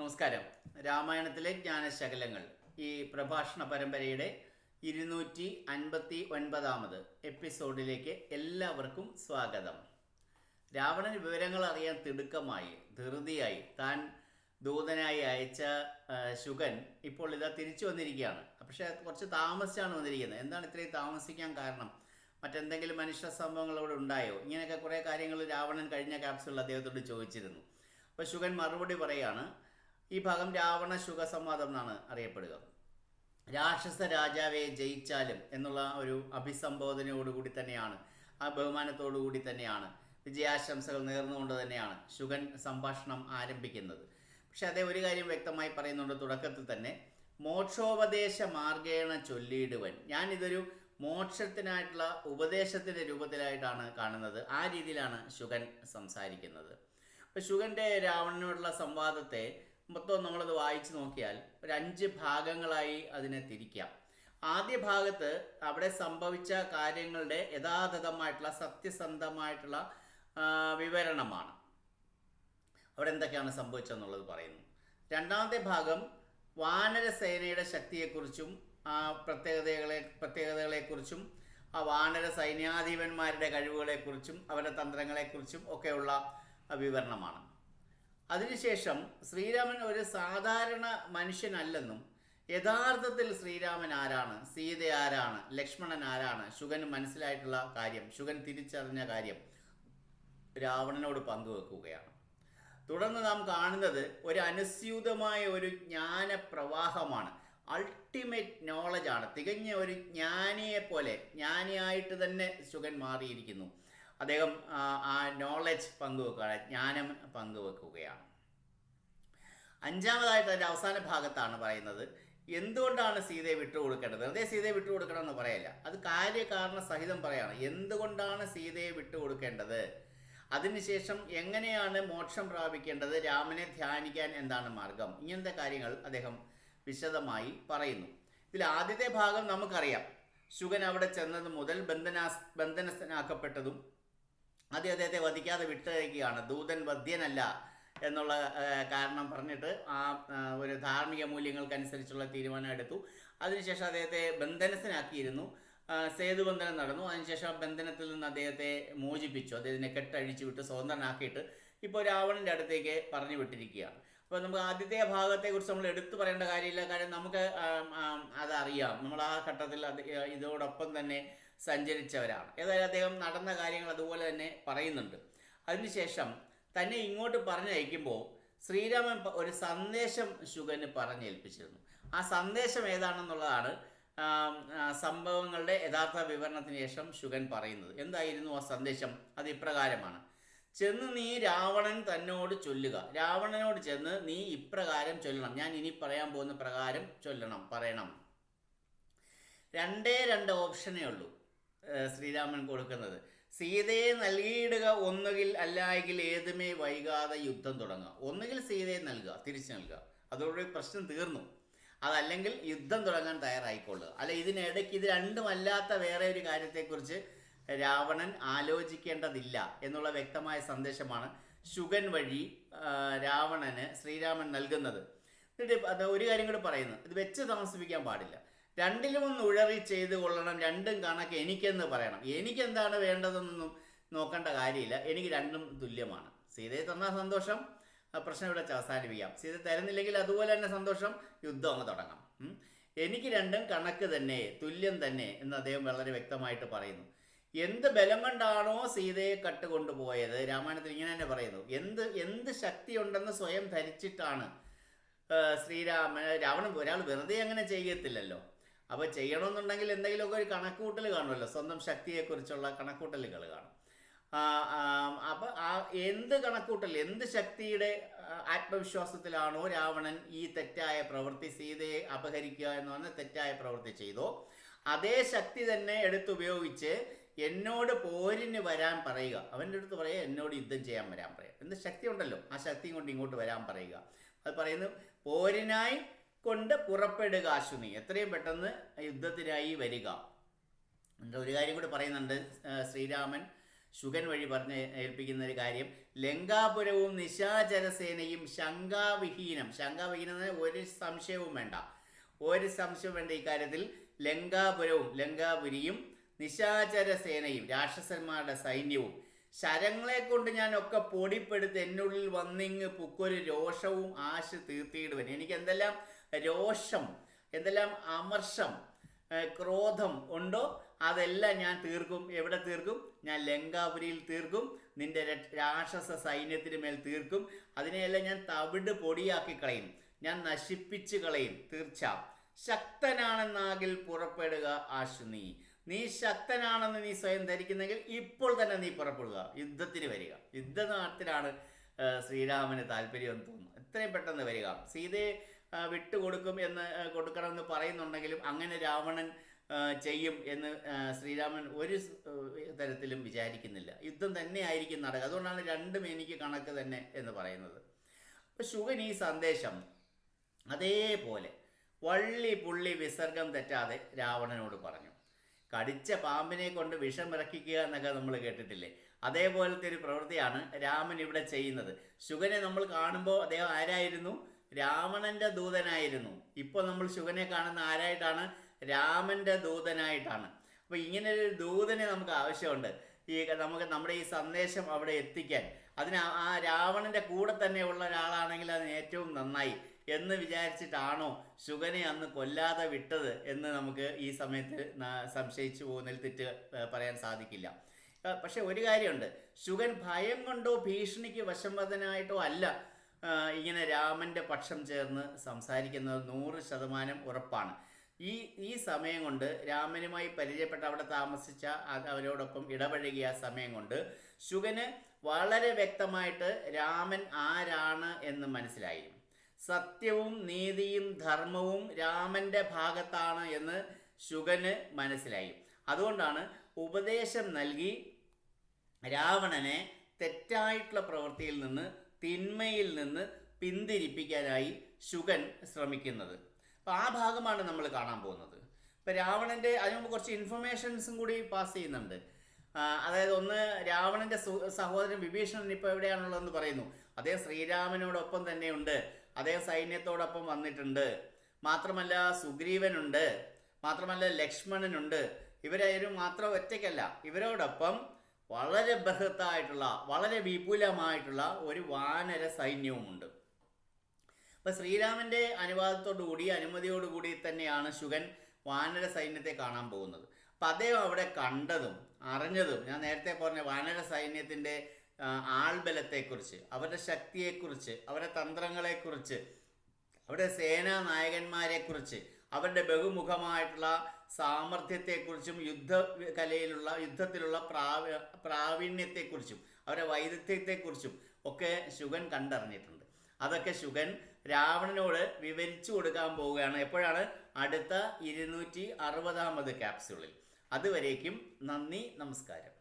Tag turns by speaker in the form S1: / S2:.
S1: നമസ്കാരം. രാമായണത്തിലെ ജ്ഞാനശകലങ്ങൾ. ഈ പ്രഭാഷണ പരമ്പരയുടെ ഇരുന്നൂറ്റി അൻപത്തി ഒൻപതാമത് എപ്പിസോഡിലേക്ക് എല്ലാവർക്കും സ്വാഗതം. രാവണൻ വിവരങ്ങൾ അറിയാൻ തിടുക്കമായി ധൃതിയായി താൻ ദൂതനായി അയച്ച ശുഗൻ ഇപ്പോൾ ഇതാ തിരിച്ചു വന്നിരിക്കുകയാണ്. പക്ഷേ കുറച്ച് താമസിച്ചാണ് വന്നിരിക്കുന്നത്. എന്താണ് ഇത്രയും താമസിക്കാൻ കാരണം? മറ്റെന്തെങ്കിലും മനുഷ്യ സംഭവങ്ങൾ അവിടെ ഉണ്ടായോ? ഇങ്ങനെയൊക്കെ കുറേ കാര്യങ്ങൾ രാവണൻ കഴിഞ്ഞ ക്യാപ്സുകളിൽ അദ്ദേഹത്തോട് ചോദിച്ചിരുന്നു. അപ്പോൾ ശുഗൻ മറുപടി പറയാണ് ഈ ഭാഗം രാവണ ശുഗ സംവാദം എന്നാണ് അറിയപ്പെടുക. രാക്ഷസ രാജാവെ ജയിച്ചാലും എന്നുള്ള ഒരു അഭിസംബോധനയോടുകൂടി തന്നെയാണ് ആ ബഹുമാനത്തോടുകൂടി തന്നെയാണ് വിജയാശംസകൾ നേർന്നുകൊണ്ട് തന്നെയാണ് ശുഗൻ സംഭാഷണം ആരംഭിക്കുന്നത്. പക്ഷെ അതേ ഒരു കാര്യം വ്യക്തമായി പറയുന്നുണ്ട് തുടക്കത്തിൽ തന്നെ മോക്ഷോപദേശ മാർഗേണ ചൊല്ലിയിടുവൻ. ഞാനിതൊരു മോക്ഷത്തിനായിട്ടുള്ള ഉപദേശത്തിന്റെ രൂപത്തിലായിട്ടാണ് കാണുന്നത്. ആ രീതിയിലാണ് ശുഗൻ സംസാരിക്കുന്നത്. അപ്പോൾ ശുഗന്റെ രാവണനോടുള്ള സംവാദത്തെ മൊത്തം നമ്മളത് വായിച്ചു നോക്കിയാൽ ഒരു അഞ്ച് ഭാഗങ്ങളായി അതിനെ തിരിക്കാം. ആദ്യ ഭാഗത്ത് അവിടെ സംഭവിച്ച കാര്യങ്ങളുടെ യഥാതഥമായിട്ടുള്ള സത്യസന്ധമായിട്ടുള്ള വിവരണമാണ്. അവിടെ എന്തൊക്കെയാണ് സംഭവിച്ചതെന്നുള്ളത് പറയുന്നു. രണ്ടാമത്തെ ഭാഗം വാനരസേനയുടെ ശക്തിയെക്കുറിച്ചും ആ പ്രത്യേകതകളെ പ്രത്യേകതകളെക്കുറിച്ചും ആ വാനര സൈന്യാധിപന്മാരുടെ കഴിവുകളെക്കുറിച്ചും അവരുടെ തന്ത്രങ്ങളെക്കുറിച്ചും ഒക്കെയുള്ള വിവരണമാണ്. അതിനുശേഷം ശ്രീരാമൻ ഒരു സാധാരണ മനുഷ്യനല്ലെന്നും യഥാർത്ഥത്തിൽ ശ്രീരാമൻ ആരാണ്? സീത ആരാണ്? ലക്ഷ്മണൻ ആരാണ്? ശുഗന് മനസ്സിലായിട്ടുള്ള കാര്യം ശുഗൻ തിരിച്ചറിഞ്ഞ കാര്യം രാവണനോട് പങ്കുവെക്കുകയാണ് തുടർന്ന് നാം കാണുന്നത് ഒരു അനുസ്യൂതമായ ഒരു ജ്ഞാനപ്രവാഹമാണ്. അൾട്ടിമേറ്റ് നോളജാണ് തികഞ്ഞ ഒരു ജ്ഞാനിയെ പോലെ ജ്ഞാനിയായിട്ട് തന്നെ ശുഗൻ മാറിയിരിക്കുന്നു. അദ്ദേഹം ആ, നോളജ് പങ്കുവെക്കുകയാണ് ജ്ഞാനം പങ്കുവെക്കുകയാണ്. അഞ്ചാമതായിട്ട് അതിന്റെ അവസാന ഭാഗത്താണ് പറയുന്നത് എന്തുകൊണ്ടാണ് സീതയെ വിട്ടുകൊടുക്കേണ്ടത്? വെറുതെ സീതയെ വിട്ടുകൊടുക്കണം എന്ന് പറയല്ല. അത് കാര്യകാരണ സഹിതം പറയാണ്. എന്തുകൊണ്ടാണ് സീതയെ വിട്ടുകൊടുക്കേണ്ടത്? അതിനുശേഷം എങ്ങനെയാണ് മോക്ഷം പ്രാപിക്കേണ്ടത്? രാമനെ ധ്യാനിക്കാൻ എന്താണ് മാർഗം? ഇങ്ങനത്തെ കാര്യങ്ങൾ അദ്ദേഹം വിശദമായി പറയുന്നു. ഇതിൽ ആദ്യത്തെ ഭാഗം നമുക്കറിയാം. ശുഗൻ അവിടെ ചെന്നത് മുതൽ ബന്ധനാ ബന്ധനസ്ഥനാക്കപ്പെട്ടതും ആദ്യം അദ്ദേഹത്തെ വധിക്കാതെ വിട്ടയക്കുകയാണ്. ദൂതൻ വധ്യനല്ല എന്നുള്ള കാരണം പറഞ്ഞിട്ട് ആ ഒരു ധാർമ്മിക മൂല്യങ്ങൾക്കനുസരിച്ചുള്ള തീരുമാനം എടുത്തു അതിനുശേഷം അദ്ദേഹത്തെ ബന്ധനസ്ഥനാക്കിയിരുന്നു. ആ, സേതുബന്ധനം നടന്നു. അതിനുശേഷം ബന്ധനത്തിൽ നിന്ന് അദ്ദേഹത്തെ മോചിപ്പിച്ചു. അദ്ദേഹത്തിനെ കെട്ടഴിച്ചു വിട്ട് സ്വതന്ത്രനാക്കിയിട്ട് ഇപ്പോൾ രാവണന്റെ അടുത്തേക്ക് പറഞ്ഞു വിട്ടിരിക്കുകയാണ്. അപ്പോൾ നമുക്ക് ആദ്യത്തെ ഭാഗത്തെക്കുറിച്ച് നമ്മൾ എടുത്തു പറയേണ്ട കാര്യമില്ല. കാര്യം നമുക്ക് അതറിയാം. നമ്മൾ ആ ഘട്ടത്തിൽ അത് ഇതോടൊപ്പം തന്നെ സഞ്ചരിച്ചവരാണ്. ഏതായാലും അദ്ദേഹം നടന്ന കാര്യങ്ങൾ അതുപോലെ തന്നെ പറയുന്നുണ്ട്. അതിനുശേഷം തന്നെ ഇങ്ങോട്ട് പറഞ്ഞയക്കുമ്പോൾ ശ്രീരാമൻ ഒരു സന്ദേശം ശുഗന് പറഞ്ഞേൽപ്പിച്ചിരുന്നു. ആ സന്ദേശം ഏതാണെന്നുള്ളതാണ് സംഭവങ്ങളുടെ യഥാർത്ഥ വിവരണത്തിന് ശേഷം ശുഗൻ പറയുന്നത്. എന്തായിരുന്നു ആ സന്ദേശം? അത് ഇപ്രകാരമാണ്. ചെന്ന് നീ രാവണൻ തന്നോട് ചൊല്ലുക. രാവണനോട് ചെന്ന് നീ ഇപ്രകാരം ചൊല്ലണം. ഞാൻ ഇനി പറയാൻ പോകുന്ന പ്രകാരം ചൊല്ലണം പറയണം. രണ്ടേ രണ്ട് ഓപ്ഷനേ ഉള്ളൂ. ശ്രീരാമൻ കൊടുക്കുന്നത്. സീതയെ നൽകിയിടുക ഒന്നുകിൽ അല്ലായെങ്കിൽ ഏതുമേ വൈകാതെ യുദ്ധം തുടങ്ങുക ഒന്നുകിൽ സീതയെ നൽകുക തിരിച്ചു നൽകുക. അതോടെ പ്രശ്നം തീർന്നു. അതല്ലെങ്കിൽ യുദ്ധം തുടങ്ങാൻ തയ്യാറായിക്കൊള്ളുക. അല്ല ഇതിനിടയ്ക്ക് ഇത് രണ്ടുമല്ലാത്ത വേറെ ഒരു കാര്യത്തെക്കുറിച്ച് രാവണൻ ആലോചിക്കേണ്ടതില്ല എന്നുള്ള വ്യക്തമായ സന്ദേശമാണ് ശുഗൻ വഴി രാവണന് ശ്രീരാമൻ നൽകുന്നത്. എന്നിട്ട് അത് ഒരു കാര്യം കൂടി പറയുന്നു. ഇത് വെച്ച് താമസിപ്പിക്കാൻ പാടില്ല. രണ്ടിലും ഒന്ന് ഉഴറി ചെയ്ത് കൊള്ളണം രണ്ടും കണക്ക് എനിക്കെന്ന് പറയണം. എനിക്കെന്താണ് വേണ്ടതെന്നൊന്നും നോക്കേണ്ട കാര്യമില്ല. എനിക്ക് രണ്ടും തുല്യമാണ്. സീതയെ തന്നാൽ സന്തോഷം. പ്രശ്നം ഇവിടെ അവസാനിപ്പിക്കാം. സീത തരുന്നില്ലെങ്കിൽ അതുപോലെ തന്നെ സന്തോഷം. യുദ്ധം അങ്ങ് തുടങ്ങാം. എനിക്ക് രണ്ടും കണക്ക് തന്നെ തുല്യം തന്നെ എന്ന് അദ്ദേഹം വളരെ വ്യക്തമായിട്ട് പറയുന്നു. എന്ത് ബലം കൊണ്ടാണോ സീതയെ കട്ടുകൊണ്ടുപോയത്? രാമായണത്തിൽ ഇങ്ങനെ തന്നെ പറയുന്നു. എന്ത് എന്ത് ശക്തി ശക്തിയുണ്ടെന്ന് സ്വയം ധരിച്ചിട്ടാണ് ശ്രീരാമ ശ്രീരാമൻ രാവണൻ ഒരാൾ വെറുതെ അങ്ങനെ ചെയ്യത്തില്ലല്ലോ. അപ്പോൾ ചെയ്യണമെന്നുണ്ടെങ്കിൽ എന്തെങ്കിലുമൊക്കെ ഒരു കണക്കൂട്ടൽ കാണുമല്ലോ. സ്വന്തം ശക്തിയെക്കുറിച്ചുള്ള കണക്കൂട്ടലുകൾ കാണും. അപ്പോൾ ആ എന്ത് കണക്കൂട്ടൽ എന്ത് ശക്തിയുടെ ആത്മവിശ്വാസത്തിലാണോ രാവണൻ ഈ തെറ്റായ പ്രവൃത്തി സീതയെ അപഹരിക്കുക എന്ന് പറഞ്ഞ തെറ്റായ പ്രവൃത്തി ചെയ്തോ അതേ ശക്തി തന്നെ എടുത്തുപയോഗിച്ച് എന്നോട് പോരിന് വരാൻ പറയുക. അവന്റെ അടുത്ത് പറയുക എന്നോട് യുദ്ധം ചെയ്യാൻ വരാൻ പറയുക. എന്ത് ശക്തി ഉണ്ടല്ലോ ആ ശക്തിയും കൊണ്ട് ഇങ്ങോട്ട് വരാൻ പറയുക. അത് പറയുന്നു പോരിനായി കൊണ്ട് പുറപ്പെടുക അശ്വിനി. എത്രയും പെട്ടെന്ന് യുദ്ധത്തിനായി വരിക. ഒരു കാര്യം കൂടി പറയുന്നുണ്ട് ശ്രീരാമൻ ശുഗൻ വഴി പറഞ്ഞ് ഏൽപ്പിക്കുന്ന ഒരു കാര്യം. ലങ്കാപുരവും നിശാചരസേനയും ശങ്കാവിഹീനം. ശങ്കാവിഹീനം ഒരു സംശയവും വേണ്ട. ഒരു സംശയം വേണ്ട ഇക്കാര്യത്തിൽ ലങ്കാപുരവും ലങ്കാപുരിയും നിശാചരസേനയും രാക്ഷസന്മാരുടെ സൈന്യവും ശരങ്ങളെ കൊണ്ട് ഞാൻ ഒക്കെ പൊടിപ്പെടുത്ത് എന്നുള്ളിൽ വന്നിങ്ങ് പുക്കൊരു രോഷവും ആശ തീർത്തിയിടുവൻ. എനിക്ക് എന്തെല്ലാം രോഷം എന്തെല്ലാം അമർഷം ക്രോധം ഉണ്ടോ? അതെല്ലാം ഞാൻ തീർക്കും. എവിടെ തീർക്കും? ഞാൻ ലങ്കാപുരിയിൽ തീർക്കും. നിന്റെ രാക്ഷസ സൈന്യത്തിന് മേൽ തീർക്കും. അതിനെയെല്ലാം ഞാൻ തവിട് പൊടിയാക്കി കളയും. ഞാൻ നശിപ്പിച്ച് കളയും. തീർച്ച. ശക്തനാണെന്നാകിൽ പുറപ്പെടുക ആശു നീ ശക്തനാണെന്ന് നീ സ്വയം ധരിക്കുന്നെങ്കിൽ ഇപ്പോൾ തന്നെ നീ പുറപ്പെടുക. യുദ്ധത്തിന് വരിക. യുദ്ധനാട്ടിലാണ് ശ്രീരാമന് താല്പര്യമെന്ന് തോന്നുന്നു. എത്രയും പെട്ടെന്ന് വരിക. സീതയെ വിട്ടുകൊടുക്കും എന്ന് കൊടുക്കണമെന്ന് പറയുന്നുണ്ടെങ്കിലും അങ്ങനെ രാവണൻ ചെയ്യും എന്ന് ശ്രീരാമൻ ഒരു തരത്തിലും വിചാരിക്കുന്നില്ല. യുദ്ധം തന്നെ ആയിരിക്കും നടക്കുക. അതുകൊണ്ടാണ് രണ്ടും എനിക്ക് കണക്ക് തന്നെ എന്ന് പറയുന്നത്. അപ്പോൾ ശുഗൻ ഈ സന്ദേശം അതേപോലെ വള്ളി പുള്ളി വിസർഗം തെറ്റാതെ രാവണനോട് പറഞ്ഞു. കടിച്ച പാമ്പിനെ കൊണ്ട് വിഷം ഇറക്കിക്കുക എന്നൊക്കെ നമ്മൾ കേട്ടിട്ടില്ലേ? അതേപോലത്തെ ഒരു പ്രവൃത്തിയാണ് രാമൻ ഇവിടെ ചെയ്യുന്നത്. ശുഗനെ നമ്മൾ കാണുമ്പോൾ അദ്ദേഹം ആരായിരുന്നു? രാവണന്റെ ദൂതനായിരുന്നു. ഇപ്പോൾ നമ്മൾ ശുഗനെ കാണുന്ന ആരായിട്ടാണ്? രാമന്റെ ദൂതനായിട്ടാണ്. അപ്പോൾ ഇങ്ങനെ ഒരു ദൂതനെ നമുക്ക് ആവശ്യമുണ്ട്. ഈ നമുക്ക് നമ്മുടെ ഈ സന്ദേശം അവിടെ എത്തിക്കാൻ. അതിന് ആ- രാവണന്റെ കൂടെ തന്നെ ഉള്ള ഒരാളാണെങ്കിൽ അതിന് ഏറ്റവും നന്നായി. എന്ന് വിചാരിച്ചിട്ടാണോ ശുഗനെ അന്ന് കൊല്ലാതെ വിട്ടത് എന്ന് നമുക്ക് ഈ സമയത്ത് സംശയിച്ചു പോകുന്നതിൽ തെറ്റ് പറയാൻ സാധിക്കില്ല. പക്ഷെ ഒരു കാര്യമുണ്ട്. ശുഗൻ ഭയം കൊണ്ടോ ഭീഷണിക്ക് വശംവദനായിട്ടോ അല്ല ഇങ്ങനെ രാമന്റെ പക്ഷം ചേർന്ന് സംസാരിക്കുന്നത് നൂറ് ശതമാനം ഉറപ്പാണ്. ഈ ഈ സമയം കൊണ്ട് രാമനുമായി പരിചയപ്പെട്ട അവിടെ താമസിച്ച അവരോടൊപ്പം ഇടപഴകിയ സമയം കൊണ്ട് ശുഗന് വളരെ വ്യക്തമായിട്ട് രാമൻ ആരാണ് എന്ന് മനസ്സിലായി. സത്യവും നീതിയും ധർമ്മവും രാമന്റെ ഭാഗത്താണ് എന്ന് ശുഗന് മനസ്സിലായി. അതുകൊണ്ടാണ് ഉപദേശം നൽകി രാവണനെ തെറ്റായിട്ടുള്ള പ്രവൃത്തിയിൽ നിന്ന് തിന്മയിൽ നിന്ന് പിന്തിരിപ്പിക്കാനായി ശുഗൻ ശ്രമിക്കുന്നത്. അപ്പോൾ ആ ഭാഗമാണ് നമ്മൾ കാണാൻ പോകുന്നത്. ഇപ്പം രാവണന്റെ അതിന് കുറച്ച് ഇൻഫർമേഷൻസും കൂടി പാസ് ചെയ്യുന്നുണ്ട്. അതായത് ഒന്ന് രാവണന്റെ സഹോദരൻ വിഭീഷണൻ ഇപ്പോൾ എവിടെയാണുള്ളതെന്ന് പറയുന്നു. അദ്ദേഹം ശ്രീരാമനോടൊപ്പം തന്നെയുണ്ട് അദ്ദേഹം സൈന്യത്തോടൊപ്പം വന്നിട്ടുണ്ട്. മാത്രമല്ല സുഗ്രീവനുണ്ട്. മാത്രമല്ല ലക്ഷ്മണനുണ്ട്. ഇവരും മാത്രം ഒറ്റയ്ക്കല്ല. ഇവരോടൊപ്പം വളരെ ബൃഹത്തായിട്ടുള്ള വളരെ വിപുലമായിട്ടുള്ള ഒരു വാനര സൈന്യവുമുണ്ട്. അപ്പൊ ശ്രീരാമന്റെ അനുവാദത്തോടുകൂടി അനുമതിയോടുകൂടി തന്നെയാണ് ശുഗൻ വാനര സൈന്യത്തെ കാണാൻ പോകുന്നത്. അപ്പൊ അദ്ദേഹം അവിടെ കണ്ടതും അറിഞ്ഞതും ഞാൻ നേരത്തെ പറഞ്ഞ വാനര സൈന്യത്തിന്റെ ആ, ആൾബലത്തെക്കുറിച്ച് അവരുടെ ശക്തിയെക്കുറിച്ച് അവരുടെ തന്ത്രങ്ങളെക്കുറിച്ച് അവരുടെ സേനാ നായകന്മാരെക്കുറിച്ച് അവരുടെ ബഹുമുഖമായിട്ടുള്ള സാമർഥ്യത്തെക്കുറിച്ചും യുദ്ധ കലയിലുള്ള യുദ്ധത്തിലുള്ള പ്രാവ പ്രാവീണ്യത്തെക്കുറിച്ചും അവരുടെ വൈദഗ്ധ്യത്തെക്കുറിച്ചും ഒക്കെ ശുഗൻ കണ്ടറിഞ്ഞിട്ടുണ്ട്. അതൊക്കെ ശുഗൻ രാവണനോട് വിവരിച്ചു കൊടുക്കാൻ പോവുകയാണ്. എപ്പോഴാണ്? അടുത്ത ഇരുന്നൂറ്റി അറുപതാമത് ക്യാപ്സ്യൂളിൽ അതുവരേക്കും നന്ദി നമസ്കാരം.